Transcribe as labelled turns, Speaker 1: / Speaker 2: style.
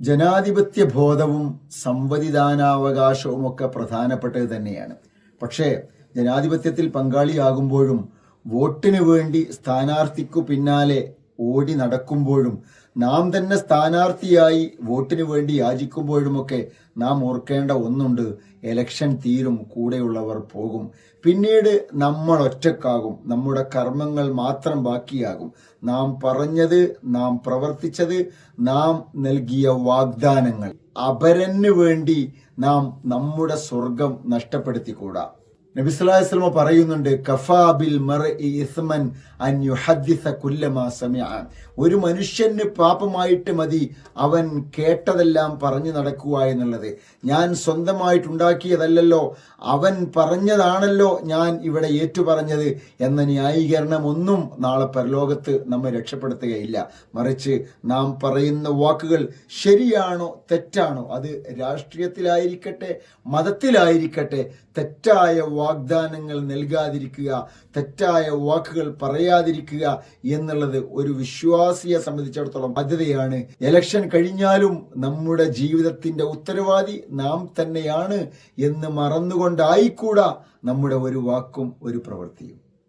Speaker 1: ജനാധിപത്യ ബോധവും സംവദിദാനാവകാശവും ഒക്കെ പ്രധാനപ്പെട്ടത് തന്നെയാണ്. പക്ഷേ ജനാധിപത്യത്തിൽ പങ്കാളിയാകുമ്പോഴും വോട്ടിന് വേണ്ടി സ്ഥാനാർത്ഥിക്കു പിന്നാലെ ഓടി നടക്കുമ്പോഴും നാം തന്നെ സ്ഥാനാർത്ഥിയായി വോട്ടിന് വേണ്ടി യാചിക്കുമ്പോഴുമൊക്കെ നാം ഓർക്കേണ്ട ഒന്നുണ്ട്. എലക്ഷൻ തീരും കൂടെയുള്ളവർ പോകും. പിന്നീട് നമ്മൾ ഒറ്റക്കാകും. നമ്മുടെ കർമ്മങ്ങൾ മാത്രം ബാക്കിയാകും. നാം പറഞ്ഞത് നാം പ്രവർത്തിച്ചത് നാം നൽകിയ വാഗ്ദാനങ്ങൾ. അപരന് വേണ്ടി നാം നമ്മുടെ സ്വർഗം നഷ്ടപ്പെടുത്തിക്കൂടാ. നബിസ്വല്ലാസ്ലമ പറയുന്നുണ്ട് കഫാബിൽ ഒരു മനുഷ്യന് പാപമായിട്ട് മതി അവൻ കേട്ടതെല്ലാം പറഞ്ഞു നടക്കുക എന്നുള്ളത്. ഞാൻ സ്വന്തമായിട്ടുണ്ടാക്കിയതല്ലല്ലോ അവൻ പറഞ്ഞതാണല്ലോ ഞാൻ ഇവിടെ ഏറ്റുപറഞ്ഞത് എന്ന ന്യായീകരണം ഒന്നും നാളെ പരലോകത്ത് നമ്മെ രക്ഷപ്പെടുത്തുകയില്ല. മറിച്ച് നാം പറയുന്ന വാക്കുകൾ ശരിയാണോ തെറ്റാണോ അത് രാഷ്ട്രീയത്തിലായിരിക്കട്ടെ മതത്തിലായിരിക്കട്ടെ തെറ്റായ വാഗ്ദാനങ്ങൾ നൽകാതിരിക്കുക തെറ്റായ വാക്കുകൾ പറയാതിരിക്കുക എന്നുള്ളത് ഒരു വിശ്വാസിയെ സംബന്ധിച്ചിടത്തോളം ബാധ്യതയാണ്. എലക്ഷൻ കഴിഞ്ഞാലും നമ്മുടെ ജീവിതത്തിന്റെ ഉത്തരവാദി നാം തന്നെയാണ് എന്ന് മറന്നുകൊണ്ടായിക്കൂടാ നമ്മുടെ ഒരു വാക്കും ഒരു പ്രവൃത്തിയും.